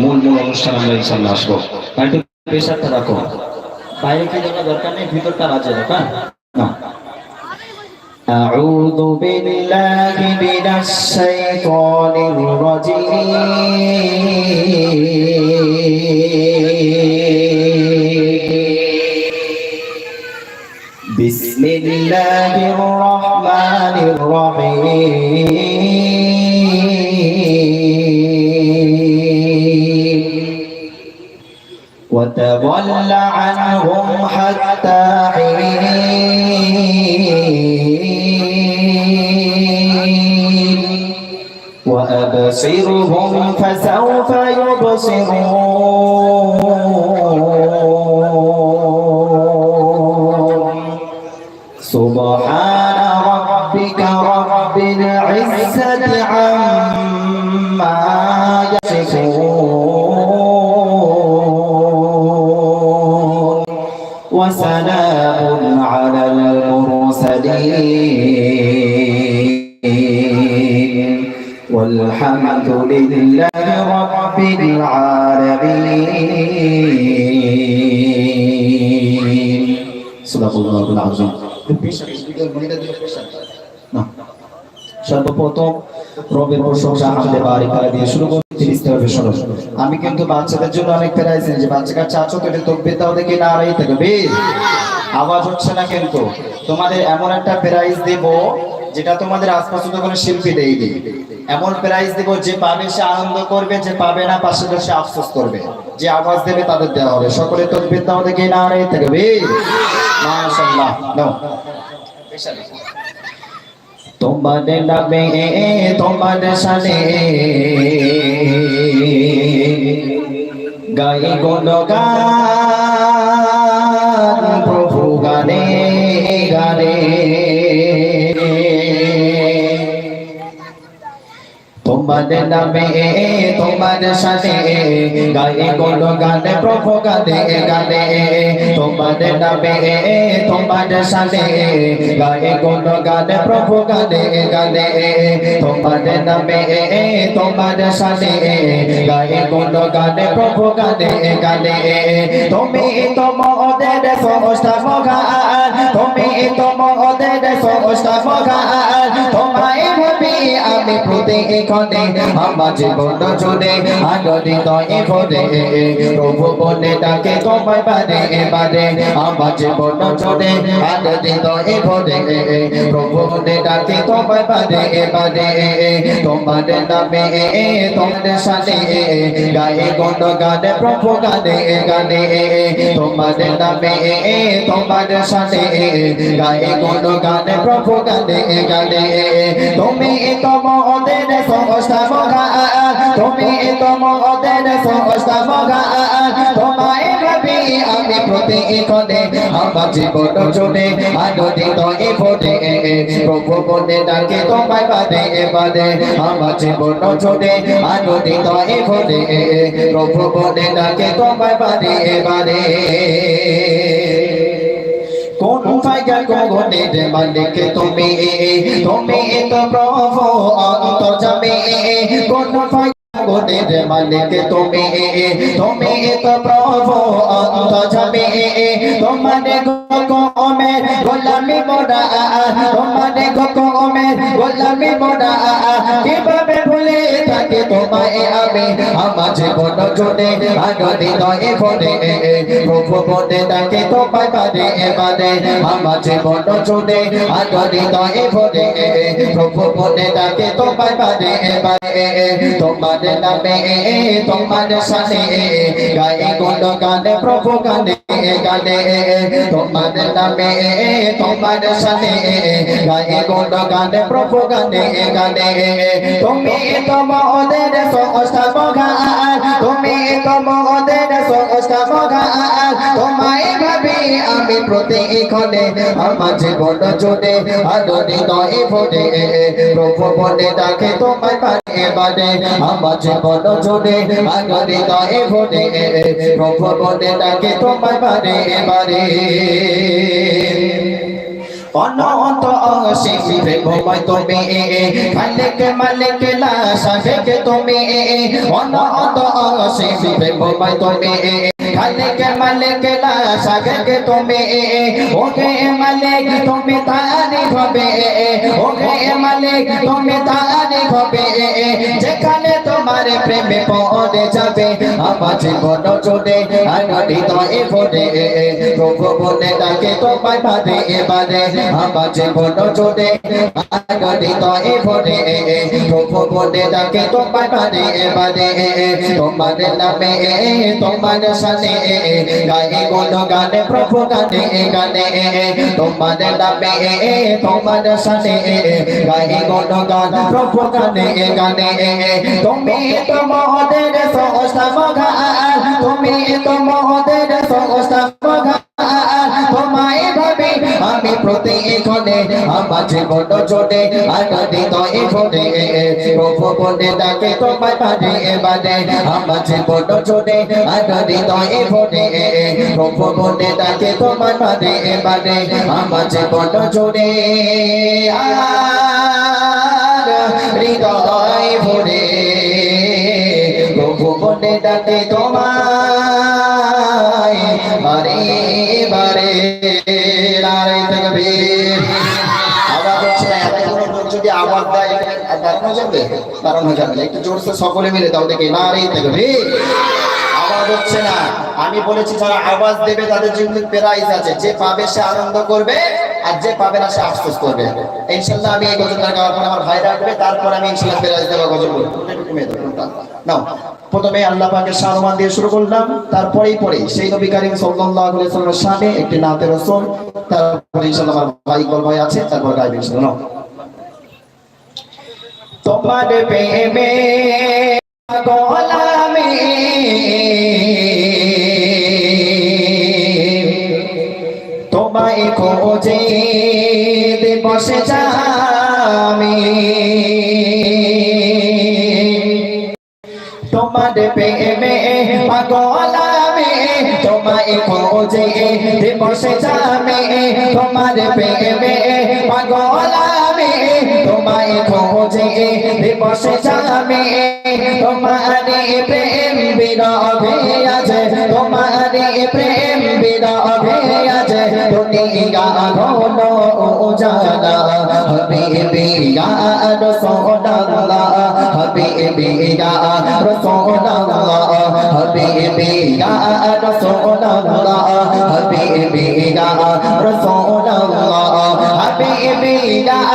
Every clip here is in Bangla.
মূল মূল অনুষ্ঠান আমরা ইনশাল্লাহ আসবো আর একটু প্রেশারটা রাখো বাইরে কি জায়গা দরকার নেই ভিতরটা বাজে রাখা না أعوذ بالله من الشيطان الرجيم بسم الله الرحمن الرحيم وتول عنهم حتى حين. وأبصرهم فسوف يبصرون. وسلام على المرسلين والحمد لله رب العالمين صدق الله العظيم না। সর্বপ্রথম রবের প্রশংসা হামদে বাড়ি করে দিয়ে শুরু করছি ইস্তেগফারের শুরু আমি কিন্তু বাচ্চাদের জন্য অনেক প্রাইজ যে বাচ্চা কাচ্চা আছো তো এটা তকবির দাও দেখি না আড়াই থাকবে আওয়াজ হচ্ছে না কিন্তু। তোমাদের এমন একটা প্রাইজ দেব, যেটা তোমাদের আজ পর্যন্ত কোনো শিল্পী দেয়নি। এমন প্রাইজ দেব, যে পাবে সে আনন্দ করবে, যে পাবে না পাশে বসে আফসোস করবে। যে আওয়াজ দেবে তাদের দেওয়া হবে। সকলে তকবির দাও দেখি না আড়াই থাকবে মাশাআল্লাহ, নাও। তোমাদের নামে, তোমাদের সানে গাই গুণ গান তোমাদের নামে তোমাদের সাথে গায়ে কোন গানে, প্রভু গানে গানে। তোমাদের নামে তোমাদের সাথে গায়ে কোন গানে, প্রভু গানে গানে। তোমাদের নামে তোমাদের সাথে গায়ে কোন গানে, প্রভু গানে গানে। তুমি তোমাদের সমস্ত মগান তুমি তোমাদের সমস্ত মগান তোমায় ভাবি আমি প্রতি এখানে, আমার জীবন জুড়ে আনন্দিত এখানে প্রভু বলে ডাকে, তোমায় বাদে এবারে। আমার জীবন জুড়ে আনন্দিত এখানে প্রভু বলে ডাকে, তোমায় বাদে এবারে। তোমাদের নামে তোমাদের সাথে গায়ে গণ গানে, প্রভু গানে গানে। তোমাদের নামে তোমাদের সাথে গায়ে গণ গানে, প্রভু গানে গানে। তুমি তোমাদের সমস্ত মগা তুমি তোমাদের সমস্ত মগা তোমায় ভাবি আমি প্রতি এখানে আমার জীবন জুড়ে আনন্দিত এ ফোটে প্রভু বলে ডাকে তোমায় বাদে বাদে আমার জীবন জুড়ে আনন্দিত এ ফোটে প্রভু বলে ডাকে তোমায় বাদে বাদে। কোন ফাইগা গগনের মালিক তুমি? তুমি তো প্রভু অন্তর্যামী কোন ফাইগা গগনের মালিক তুমি? তুমি তো প্রভু অন্তর্যামী তোমারে গগমে গোলামি মোরা তোমারে গগমে গোলামি মোরা ভুলে থাকে, তোমায় আমি আমার জীবন জুড়ে আনন্দিত এ ফোনে প্রভু বলে ডাকে, তোমায় বাদে বাদে আমার জীবন জুড়ে আনন্দিত এ ফোনে প্রভু বলে ডাকে, তোমায় বাদে বাদে তোমার নামে, তোমার সাথে গায়ে গুণ গানে, প্রভু গানে গানে তোমার নামে, তোমার সাথে গায়ে গুণ গানে, প্রভু গানে গানে তুমি তোমাদের মগান তুমি তোমাদের সমস্ত তোমায় ভাবি আমি প্রতি এখানে আমার জীবন জুড়ে আনন্দিত ফোনে প্রভু বলে ডাকে তোমায় বাদে বাদে আমার জীবন জুড়ে আনন্দিত ফোনে প্রভু বলে ডাকে তোমায় বাদে বাদে অনত অসীম রে ভোময় তুমি মালিক মালিক না সাবেক তুমি অনত অসীম রে ভোময় তুমি মালিক মালিক লা সাবেক তুমি। ওকে মালিক, তুমি তারি হবে। ওকে মালিক, তুমি তারি হবে। যেখানে তোমার প্রেমে পড়ে যাবে, আমার জীবন জুড়ে আনন্দিত এ ভরে প্রভু বলে ডাকে, তোমায় বাদে এবারে, আমার জীবন জুড়ে আনন্দিত এ ভরে প্রভু বলে ডাকে, তোমায় বাদে এবারে। তোমার নামে, তোমার সানে গাই গুণ গানে, প্রভু গানে গানে। তোমার নামে তোমার সানে গাই গুণ গান, প্রভু গানে গানে। তুমি তো মহদের সংস্থা তুমি তো মহদের সংস্থা তোমায় ভাবে, আমি প্রতিক্ষণে আমার জীবন জোটে আনন্দিত এখনে প্রভু বলে ডাকে, তোমায় বাজে এবারে আমার জীবন জোটে আনন্দিত এখনে প্রভু বলে ডাকে, তোমায় বাজে এবারে আমার জীবন জোড়ে আর হৃদয় ভরে প্রভু বলে ডাকে, তোমায় যদি আওয়াজ দেয় যাবে যাবে একটু জোরসে সকলে মিলে দাও, দেখি আওয়াজ হচ্ছে না, আমি বলেছি যারা আওয়াজ দেবে, তাদের জন্য প্রাইজ আছে। যে পাবে, সে আনন্দ করবে, আর যে পাবে না, সে আফসোস করবে। ইনশাল্লাহ আমি এই গজলটা গাওয়ার পর আমার ভাই রাখবে, তারপর আমি ইনশাল্লাহ প্রাইজ দেবো গজল নাও। প্রথমে আল্লাহ পাকের সম্মান দিয়ে শুরু করলাম। তারপরেই পরে সেই নবী করিম সাল্লাল্লাহু আলাইহি ওয়াসাল্লামের শানে একটি নাতে রাসূল, তারপরে ইনশাআল্লাহ আমার ভাই ভাই আছে, তারপর গাইবে ইনশাআল্লাহ নাও। তোমার প্রেমে গোলামে, তোমায় খোঁজে বসে যামি প্রেমে পাগল আমি তোমায় খোঁজে দিবসে যাবে তোমার প্রেমে পাগল আমি তোমায় খোঁজে দিবসে যাবে তোমার প্রেম বিরবে আজ তোমার প্রেম দুনিয়া ঘন উজালা হাবিবি ইয়া রাসূলুল্লাহ হাবিবি ইয়া রাসূলুল্লাহ হাবিবি ইয়া রাসূলুল্লাহ হাবিবি ইয়া রাসূলুল্লাহ হাবিবি ইয়া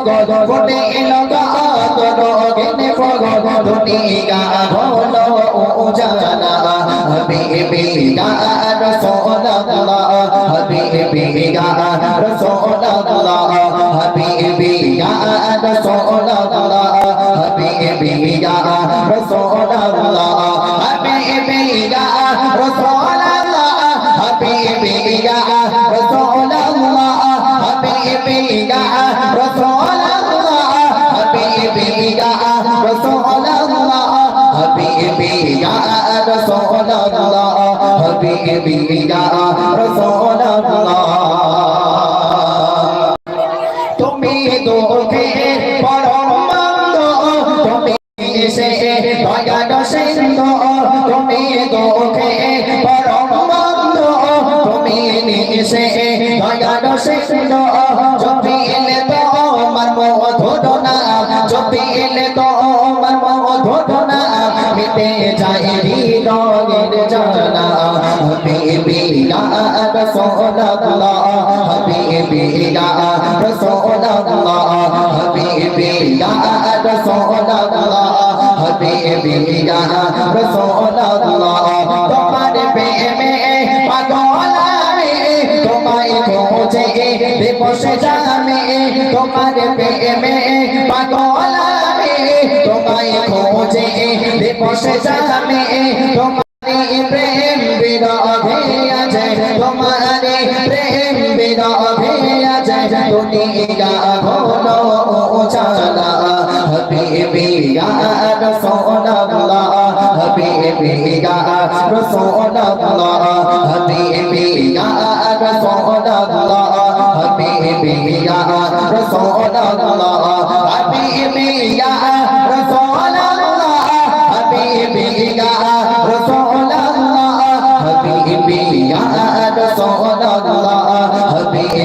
ভগত গোটে লগত গেনে ভগত দুটি গা ভল উজানা হাবিবিগা রসুল্লাহ হাবিবিগা রসুল্লাহ حبيبي يا رسول الله ভাবিতে যাই হৃদয়ের জানা হাবিবিনা রাসূলুল্লাহ হাবিবিনা রাসূলুল্লাহ হাবিবিনা রাসূলুল্লাহ হাবিবিনা রাসূলুল্লাহ তোমার প্রেমে পাগল আমি, তোমায় খোঁজে দিবস জামে। তোমার প্রেমে পাগল তোমায় খোঁজে বেবসে জামি তোমার প্রেম বিরোধে আছে তোমার প্রেম বিরোধে আছে দুনিয়া ঘনো চালা হাবিবি ইয়া রাসূলুল্লাহ হাবিবি ইয়া রাসূলুল্লাহ হাবিবি ইয়া রাসূলুল্লাহ হাবিবি ইয়া রাসূলুল্লাহ হাবিবি ইয়া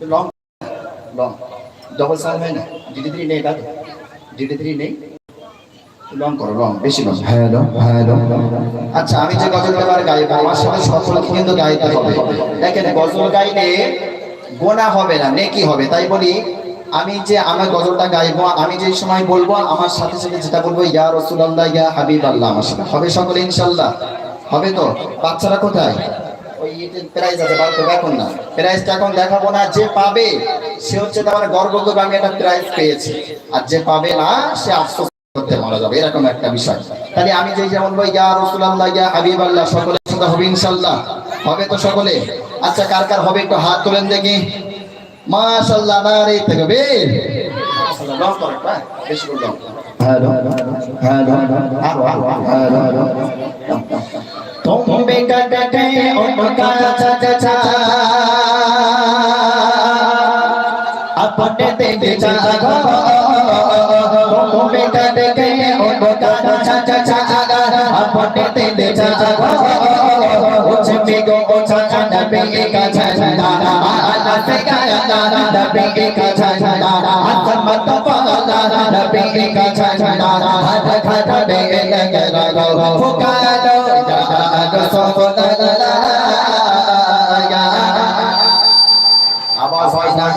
লং লং ডবল সাউন্ড হয় না? ডিডি থ্রি নেই কাজ ডিডি থ্রি নেই? লং করো লং বেশি লং হ্যালো হ্যালো আচ্ছা আমি যে এবার গাইবো আমার সাথে সকলকে কিন্তু গাইতে হবে। দেখেন গজল গাইলে গোনা হবে না নেকি হবে। তাই বলি আমি যে আমার গজলটা গাইবো আমি যে সময় বলব আমার সাথে সাথে যেটা বলব ইয়া রসুল্লাহ ইয়া হাবিব আল্লাহ আমার সাথে। হবে সকলে ইনশাল্লাহ হবে তো? বাচ্চারা কোথায়? না। না করবে আমি যে না যেমন বই সাথে হবে ইনশাআল্লাহ। হবে তো সকলে। আচ্ছা কার কার হবে একটু হাত তোলেন দেখি। মাশাআল্লাহ নারে থাকবে মাশাআল্লাহ লং করো হ্যাঁ বেশি করে লং হ্যালো হ্যালো আরো আরো হ্যালো হ্যালো तुम बेकटे उनका चचा अपने दिल जागो तुम बेकटे उनका चचा अपने दिल जागो कुछ भी गो चचा नबी का झंडा आला से गाया नबी का झंडा मत पाला नबी का আমার ভাই দিন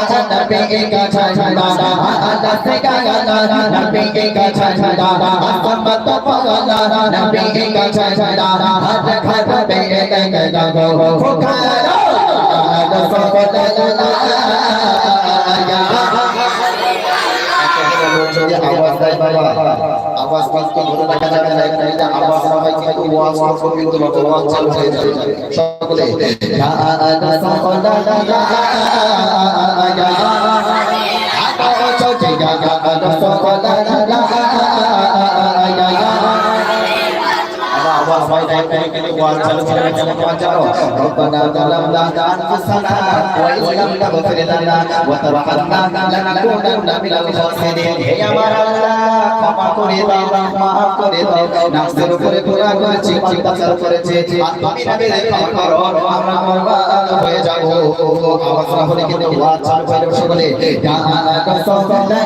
नबी का छंदा अल्लाह से का गाना नबी का छंदा असमत पगला नबी का छंदा हर घर पे एक एक जगह फुकारा रसूल अल्लाह যদি আওয়াজ দেয় বাবা আওয়াজ কিন্তু ধরে রাখা যাবে না একটা যদি আওয়াজ না হয় কিন্তু ওয়াজ করতে কিন্তু ওয়াজ চালু হয়ে যাবে সকলে সকলে হয় না এটা কিন্তু ওয়াজ চালু করে চলে ওয়াজ চালু রব্বানা যালামনা আনফুসানা ওয়া ইল্লাম তাগফির লানা ওয়া তারহামনা লানাকুনান্না মিনাল খাসিরিন। হে আমার আল্লাহ, ক্ষমা করে দাও, মাফ করে দাও। নাফসের উপরে গুনাহ করেছি, অত্যাচার করেছি। তুমি না ক্ষমা করো, আমরা বরবাদ হয়ে যাব। আওয়াজ না হলে কিন্তু ওয়াজ চালু করে সকলে। ইয়া রাসূলুল্লাহ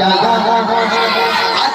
ইয়া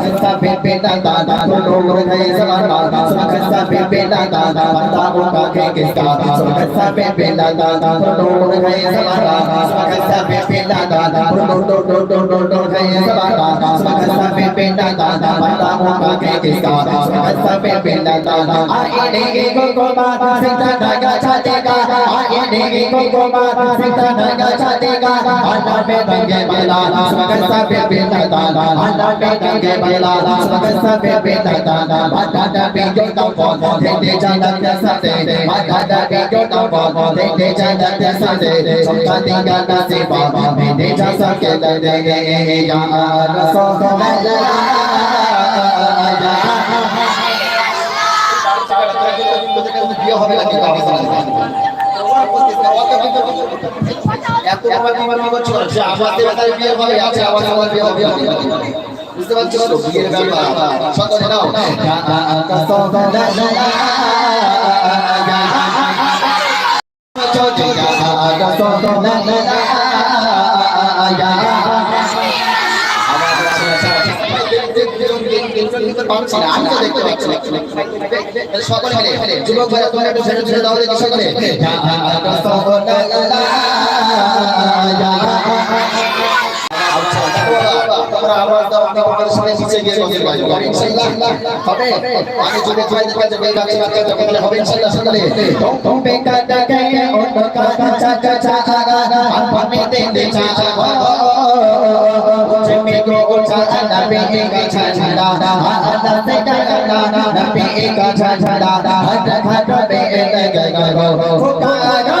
सखस्ता पे पे दादा दादा लोग है सवाना सखस्ता पे पे दादा दादा वो का के किसका सखस्ता पे पे दादा दादा लोग है सवाना सखस्ता पे पे दादा दादा लोग दो दो दो दो दो है सवाना सखस्ता पे पे दादा दादा वो का के किसका सखस्ता पे पे दादा आए देंगे को को बात सीता धागा छातेगा आए देंगे को को बात सीता धागा छातेगा अल्लाह पे दंगे बला सखस्ता पे पे दादा अल्लाह पे दंगे बला सुखसा पे बेटा दादा बाटा पे जो तो दे दे जाना कैसा दे बाटा पे जो तो दे दे जाना कैसा दे सबका दिया ना से बाबा में दे जा सके दे दे या रसूल अल्लाह বিয়ে হবে নাকি এত বাবা কি মানে করছো যে আমাদের বেটার বিয়ে হবে আছে আবার আমার বিয়ে হবে বুঝতে পারছ বিয়ের ব্যাপার সকলে নাও সকলে যুবক ভাইরা তোমরা একটু ছেড়ে ছেড়ে দাও সকলে তোমরা আওয়াজ দাও আমি তোমাদের সাথে নিচে গিয়ে কথা বলব ইনশাআল্লাহ হবে আমি যদি খাই দিতে বেই বাকি বাচ্চা তখন হবে ইনশাআল্lah সকলে তুম পে কাটা কে অন্য কাটা চা চা চা আগা আর পানে দে দে চা জমি গো চা না পে গে চা ঝাড়া আদা সে কা না না পে গে চা ঝাড়া হাত হাত পে গে গে গো ফুকা গো